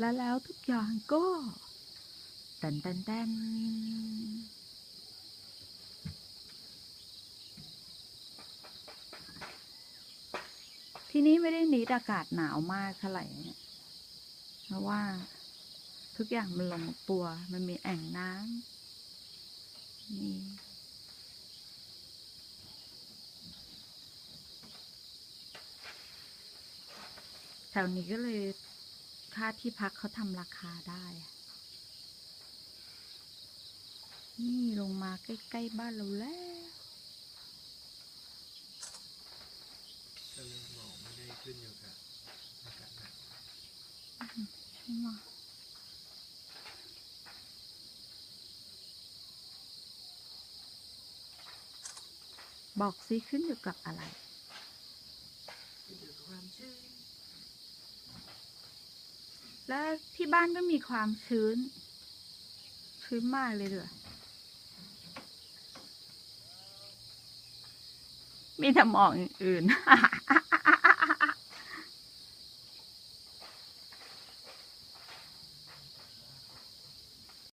และแล้วทุกอย่างก็ตันตันตันทีนี่ไม่ได้นิดอากาศหนาวมากเท่าไหร่เนี่ยเพราะว่าทุกอย่างมันลงตัว มันมีแอ่งน้ำมีแถวนี้ก็เลย ค่าที่พักเขาทำราคาได้อะนี่ลงมาใกล้ ๆ บ้านเราแล้วก็เลยบอกไม่ได้ขึ้นอยู่กับอากาศหนาวใช่ไหมบอกซิขึ้นอยู่กับอะไรขึ้นอยู่กับความชื้น แล้วที่บ้านก็มีความชื้น ชื้นมากเลยเด้อมีแต่หมอกอย่างอื่น